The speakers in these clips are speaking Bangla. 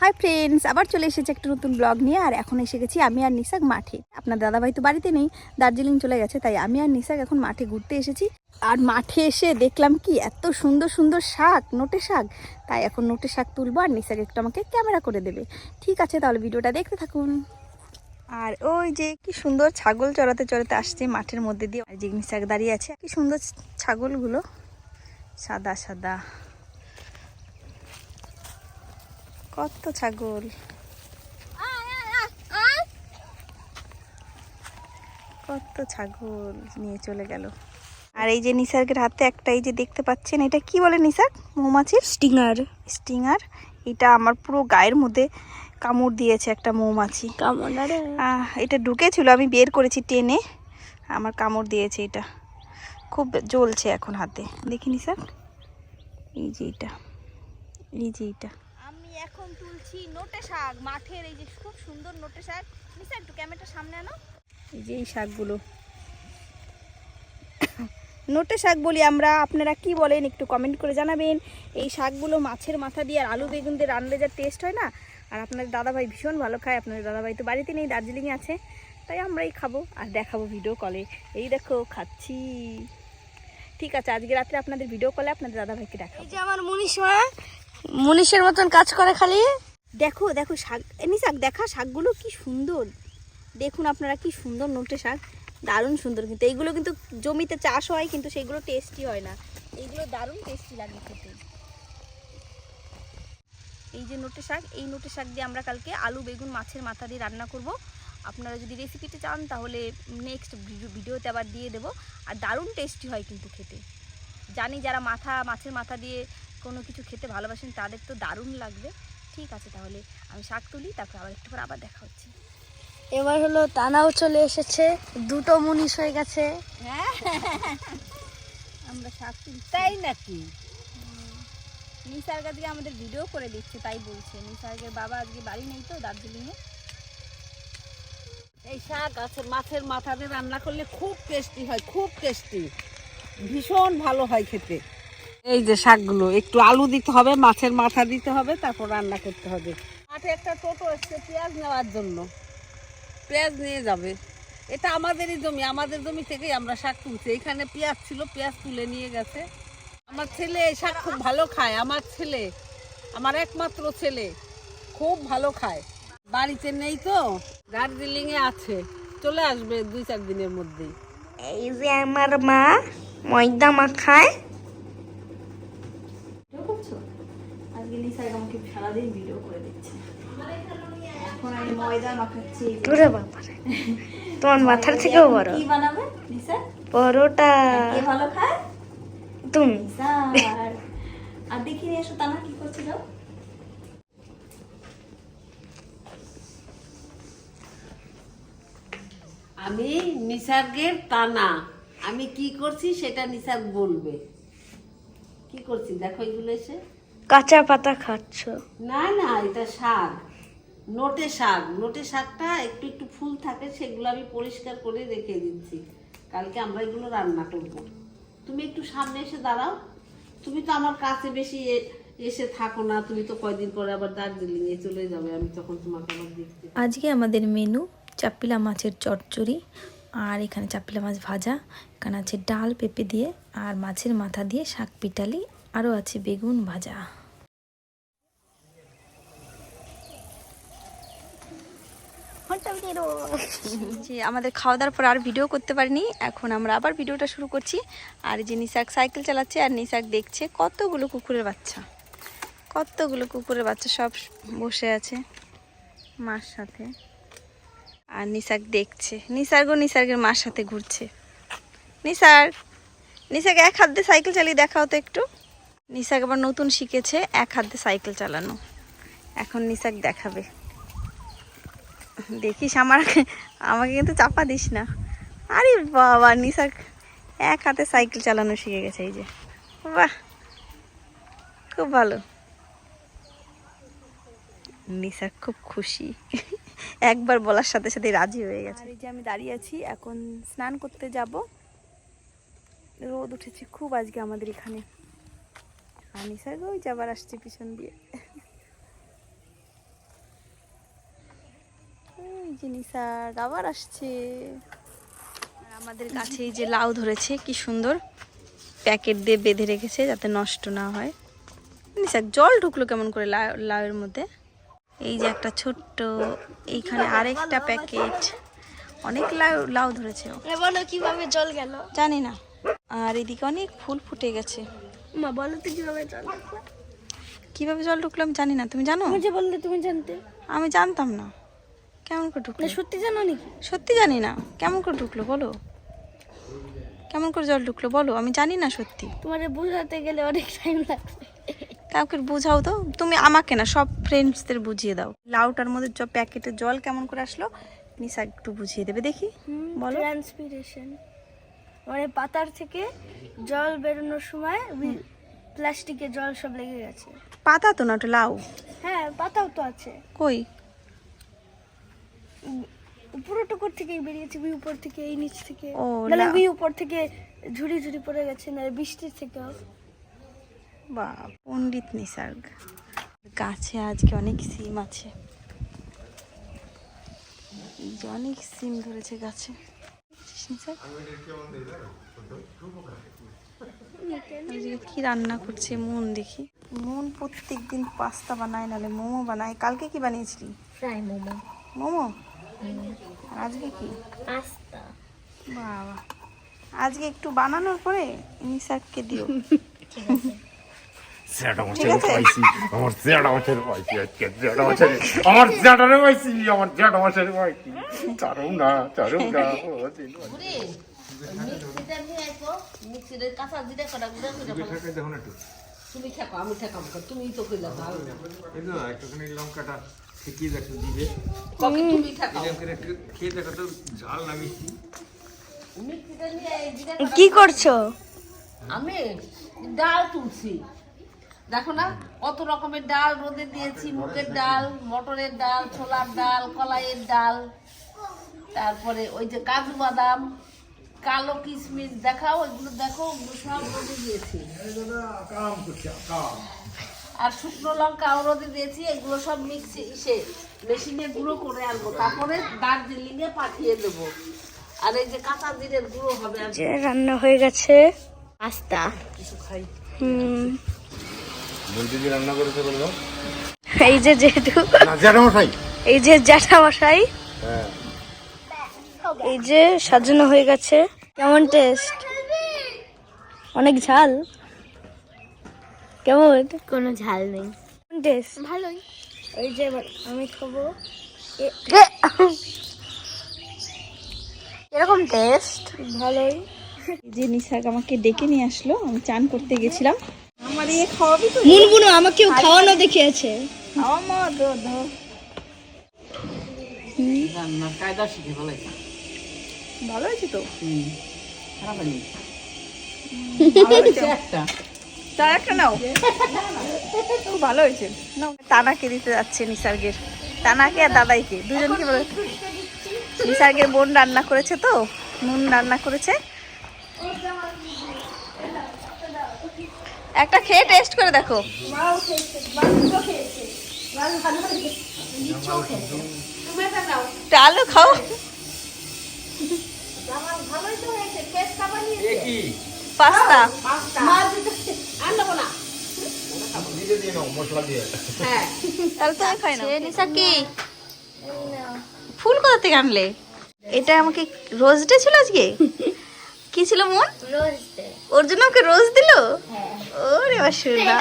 হাই ফ্রেন্ডস আবার চলে এসেছে একটা নতুন ব্লগ নিয়ে, আর এখন এসে গেছি আমি আর নিসাক মাঠে। আপনার দাদাভাই তো বাড়িতে নেই, দার্জিলিং চলে গেছে, তাই আমি আর নিসাক এখন মাঠে ঘুরতে এসেছি। আর মাঠে এসে দেখলাম কি, এত সুন্দর সুন্দর শাক, নোটে শাক। তাই এখন নোটে শাক তুলবো, আর নিসাক একটু আমাকে ক্যামেরা করে দেবে। ঠিক আছে, তাহলে ভিডিওটা দেখতে থাকুন। আর ওই যে কি সুন্দর ছাগল চড়াতে চড়াতে আসছে মাঠের মধ্যে দিয়ে। আর যে নিসাক দাঁড়িয়ে আছে, কি সুন্দর ছাগলগুলো। সাদা সাদা। কত ছাগল? কত ছাগল নিয়ে চলে গেল। আর এই যে নিসার্গের হাতে একটা এই যে দেখতে পাচ্ছেন এটা কি বলে নিসার্গ? মৌমাছির? স্টিঙার। স্টিঙার? এটা আমার পুরো গায়ের মধ্যে কামড় দিয়েছে একটা মৌমাছি। আহ, এটা ঢুকেছিল আমি বের করেছি টেনে। আমার কামড় দিয়েছে এটা। খুব জ্বলছে এখন হাতে। দেখিনি স্যার এই যে এটা। এই যে এটা। এখন তুলছি নোটে শাক মাঠের এই যে খুব সুন্দর নোটে শাক। নিসা একটু ক্যামেরাটা সামনে আনো। এই যে এই শাকগুলো। নোটে শাক বলি আমরা আপনারা কি বলেন একটু কমেন্ট করে জানাবেন। এই শাকগুলো মাছের মাথা দিয়ে আর আলু বেগুন দিয়ে রান্নালে যা টেস্ট হয় না? আর আপনাদের দাদাভাই ভীষণ ভালো খায় আপনাদের দাদাভাই তো বাড়িতে নেই দার্জিলিংয়ে আছে। তাই আমরাই খাব আর দেখাবো ভিডিও কলে এই দেখো খাচ্ছি। ঠিক আছে আজকে রাত্রে আপনাদের ভিডিও কলে আপনাদের দাদাভাইকে দেখাবো। এই যে আমার মুনিশ মা মুনিশের মতন কাজ করে খালি? দেখো দেখো শাক, এমনি শাক দেখা, শাকগুলো কি সুন্দর। দেখুন আপনারা কি সুন্দর নোটে শাক, দারুণ সুন্দর কিন্তু। এইগুলো কিন্তু জমিতে চাষ হয়, কিন্তু সেগুলো টেস্টি হয় না। এইগুলো দারুণ টেস্টি লাগে খেতে। এই যে নোটে শাক, এই নোটে শাক দিয়ে আমরা কালকে আলু, বেগুন, মাছের মাথা দিয়ে রান্না করব। আপনারা যদি রেসিপিটা চান, তাহলে নেক্সট ভিডিওতে আবার দিয়ে দেবো। আর দারুণ টেস্টি হয় কিন্তু খেতে। জানি যারা মাথা, মাছের মাথা দিয়ে কোনো কিছু খেতে ভালোবাসেন তাদের তো দারুণ লাগবে। ঠিক আছে তাহলে আমি শাক তুলি তারপর আবার একটু পর আবার দেখা হচ্ছে। এবার হলো টানাও চলে এসেছে দুটো মুনিশ হয়ে গেছে। হ্যাঁ। আমরা শাক তুলি তাই নাকি? নিসার্গ আজকে আমাদের ভিডিও করে দিচ্ছে তাই বলছে। নিসার্গের বাবা আজকে বাড়ি নেই তো দার্জিলিংয়ে। এই শাক আছে মাছের মাথা দিয়ে রান্না করলে খুব টেস্টি হয় খুব টেস্টি ভীষণ ভালো হয় খেতে। এই যে শাকগুলো, একটু আলু দিতে হবে, মাছের মাথা দিতে হবে, তারপর রান্না করতে হবে। মাঠে একটা টোটো এসছে পেঁয়াজ নেওয়ার জন্য। পেঁয়াজ নিয়ে যাবে। এটা আমাদেরই জমি, আমাদের জমি থেকেই আমরা শাক তুলছি। এখানে পেঁয়াজ ছিল, পেঁয়াজ তুলে নিয়ে গেছে। আমার ছেলে শাক খুব ভালো খায়, আমার ছেলে, আমার একমাত্র ছেলে, খুব ভালো খায়। বাড়িতে নেই তো দার্জিলিং এ আছে। চলে আসবে দুই, চার দিনের মধ্যেই। এই যে আমার মা ময়দা মাখায় ভিডিও করছ আমাকে সারাদিন ভিডিও করে দিচ্ছে। এখন আমি ময়দা মাখাচ্ছি। এই যে। তোমার মাথার থেকেও বড়। কি বানাবে নিসার বড়টা কে ভালো খায়? তুমি। নিসার আর দেখি নিয়ে এসো তানা কি করছে যাও আমি নিসার্গের টানা আমি কি করছি সেটা নিসার্গ বলবে। কি করছি? দেখো এগুলো এসে। কাঁচা পাতা খাচ্ছ? না না এটা শাক। নোটে শাক। নোটে শাকটা একটু একটু ফুল থাকে সেগুলো আমি পরিষ্কার করে রেখে দিচ্ছি। কালকে আমরা এগুলো রান্না করব। তুমি একটু সামনে এসে দাঁড়াও। তুমি তো আমার কাছে বেশি এ- এসে থাকো না। তুমি তো কয়দিন পরে আবার দার্জিলিং এ চলে যাবে। আমি তখন তোমাকে আবার দেখতে আজকে আমাদের মেনু চাপিলা মাছের চচ্চড়ি আর এখানে চাপিলা মাছ ভাজা। এখানে আছে ডাল পেঁপে দিয়ে আর মাছের মাথা দিয়ে শাক পিটালি। আরও আছে বেগুন ভাজা। যে আমাদের খাওয়া দাওয়ার পর আর ভিডিও করতে পারিনি। এখন আমরা আবার ভিডিওটা শুরু করছি। আর যে নিশাক সাইকেল চালাচ্ছে আর নিশাক দেখছে, কতগুলো কুকুরের বাচ্চা। কতগুলো কুকুরের বাচ্চা সব বসে আছে মার সাথে। আর নিসাক দেখছে। নিসার্গ নিসার্গের মার সাথে ঘুরছে। নিসার্গ নিসাক এক হাত দিয়ে সাইকেল চালিয়ে দেখাও তো একটু। নিসাক আবার নতুন শিখেছে, এক হাত দিয়ে সাইকেল চালানো। এখন নিসাক দেখাবে। দেখিস আমার আমাকে কিন্তু চাপা দিস না। আরে বাবা নিসাক এক হাতে সাইকেল চালানো শিখে গেছে এই যে। বাহ, খুব ভালো। নিসাক খুব খুশি। একবার বলার সাথে সাথে রাজি হয়ে গেছে। এই যে আমি দাঁড়িয়ে আছি, এখন স্নান করতে যাব। রোদ উঠেছে খুব আজকে আমাদের এখানে। আর নিশাক ওই যাবার আসছে পিছন দিয়ে। যে নিসার আবার আসছে। আর আমাদের এই যে লাউ ধরেছে কি সুন্দর। প্যাকেট দিয়ে বেঁধে রেখেছে যাতে নষ্ট না হয়। নিসার জল ঢুকলো কেমন করে লাউ লাউয়ের মধ্যে? এই যে একটা ছোট্ট এইখানে আরেকটা প্যাকেট। অনেক লাউ লাউ ধরেছে। বলো কীভাবে জল গেল? জানি না। আর এদিকে অনেক ফুল ফুটে গেছে। মা বলো তো কীভাবে জল কীভাবে জল ঢুকলো আমি জানি না তুমি জানো? যে বললে তুমি জানতে। আমি জানতাম না। কেমন করে ঢুকলো? না সত্যি জানো নাকি? সত্যি জানি না। কেমন করে ঢুকলো বলো? কেমন করে জল ঢুকলো বলো? আমি জানি না সত্যি। তোমার বোঝাতে গেলে অনেক টাইম লাগবে। কাউকে বুঝাও তো। তুমি আমাকে না সব ফ্রেন্ডসদের বুঝিয়ে দাও। লাউটার মধ্যে জ প্যাকেটে জল কেমন করে আসলো? নিশা একটু বুঝিয়ে দেবে দেখি। বলো। ট্রান্সপিরেশন মানে পাতার থেকে জল বেরোনোর সময় প্লাস্টিকে জল সব লেগে গেছে। পাতা তো না ওটা লাউ। হ্যাঁ পাতাও তো আছে। কই? পুরো টুকুর থেকেই বেরিয়েছে বি উপর থেকে এই নিচ থেকে। ও, মানে বি উপর থেকে ঝুড়ি ঝুড়ি পড়ে গেছে না বৃষ্টির থেকে বা পণ্ডিত নিসার্গ। গাছে আজকে অনেক সিম আছে। অনেক সিম ধরেছে গাছে। কি রান্না করছে মন দেখি। মন প্রত্যেক দিন পাস্তা বানায় নাহলে মোমো বানায়। কালকে কি বানিয়েছিলি? ফ্রাই মোমো। মোমো? আর আজকে কি? পাস্তা। বাবা। আজকে একটু বানানোর পরে নিসার্গকে দিও। পাইছি। আমার পাইছি আজকে। আমার পাইছি। পাইছি। চারু না চারু না। তুমি আমি তুমি তো কইলা একটুখানি লঙ্কাটা। দেখো দিবে তুমি খেয়ে দেখো তো ঝাল কি করছ? আমি ডাল তুলছি। দেখো না কত রকমের ডাল রোদে দিয়েছি মুগের ডাল মটরের ডাল ছোলার ডাল কলাইয়ের ডাল। তারপরে ওই যে কাজু বাদাম কালো কিশমিশ দেখাও ওইগুলো দেখো ওগুলো সব রোদে দিয়েছি। আর শুকনো লঙ্কা রোদে দিয়েছি এগুলো সব মিক্সি ইসে মেশিনে গুঁড়ো করে আনব। তারপরে দার্জিলিং এ পাঠিয়ে দেবো। আর এই যে কাঁচা জিরের গুঁড়ো হবে আর যে রান্না হয়ে গেছে পাস্তা। কিছু খাই। হুম। বলতে রান্না করেছে বলে। এই যে যেহেতু মশাই এই যে জ্যাঠামশাই হ্যাঁ। এই যে সাজানো হয়ে গেছে। কেমন টেস্ট অনেক ঝাল। কেমন? কোনো ঝাল নেই। টেস্ট ভালোই। ওই যে আমি খাব। এরকম টেস্ট ভালোই। যে নিসার্গ আমাকে ডেকে নিয়ে আসলো আমি চান করতে গেছিলাম। আমার ইয়ে খাওয়াবি তো? মুনগুনো আমাকেও খাওয়ানো দেখিয়েছে আমার ভালো হয়েছে তো? খারাপ হয়নি একটা তা একটা নাও। খুব ভালো হয়েছে। নাও। তানাকে দিতে যাচ্ছে নিসার্গের। তানাকে আর দাদাইকে। দুজনকে বলে নিসার্গের বোন রান্না করেছে তো? নুন রান্না করেছে। একটা খেয়ে টেস্ট করে দেখো। আলু খাও। নাও মশলা দিয়ে। হ্যাঁ। তাহলে তুমি খাই না। নিসা কি? ফুল কোথা থেকে আনলে? এটা আমাকে রোজ ডে ছিল আজকে? কি ছিল মন? ওর জন্য ওকে রোজ দিল? ওরে বাসুরা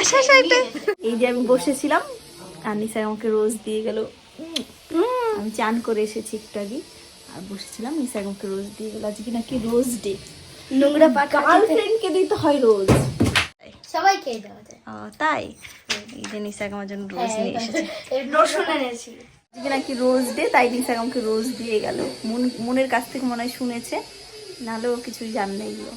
আচ্ছা আচ্ছা এই যে আমি বসেছিলাম আর নিসা আমাকে রোজ দিয়ে গেল। আমি চান করে এসেছি একটু আগে আর বসেছিলাম নিসা আমাকে রোজ দিয়ে গেল। আজকে নাকি রোজ ডে। নোংরা পাকা গার্লফ্রেন্ডকে দিতে হয় রোজ। সবাই খেয়ে দেওয়া যায়। ও তাই? এই যে নিসাক আমার জন্য রোজ নিয়ে এসেছে। রসুন এনেছি। আজকে নাকি রোজ ডে তাই নিসাক আমাকে রোজ দিয়ে গেল। মন মনের কাছ থেকে মনে হয় শুনেছে নাহলে ও কিছুই জান না। এগুলো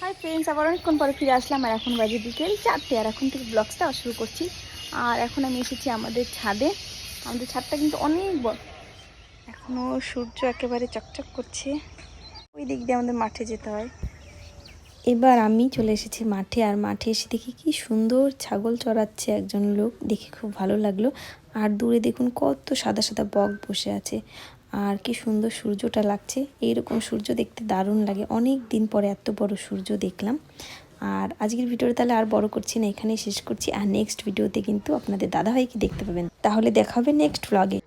হাই ফ্রেন্ডস আবার অনেকক্ষণ পরে ফিরে আসলাম আর এখন বাজে বিকেল চারটে আর এখন থেকে ব্লগসটা শুরু করছি। আর এখন আমি এসেছি আমাদের ছাদে। আমাদের ছাদটা কিন্তু অনেক বড়। এখনও সূর্য একেবারে চকচক করছে। ওই দিক দিয়ে আমাদের মাঠে যেতে হয়। এবার আমি চলে এসেছি মাঠে আর মাঠে এসে দেখি কি সুন্দর ছাগল চড়াচ্ছে একজন লোক। দেখে খুব ভালো লাগল। আর দূরে দেখুন কত সাদা সাদা বক বসে আছে। আর কি সুন্দর সূর্যটা লাগছে। এইরকম সূর্য দেখতে দারুণ লাগে। অনেক দিন পরে এত বড় সূর্য দেখলাম। আর আজকের ভিডিওটা তাহলে আর বড় করছি না, এখানেই শেষ করছি। আর নেক্সট ভিডিওতে কিন্তু আপনাদের দাদাভাইকে দেখতে পাবেন। তাহলে দেখা হবে নেক্সট ব্লগে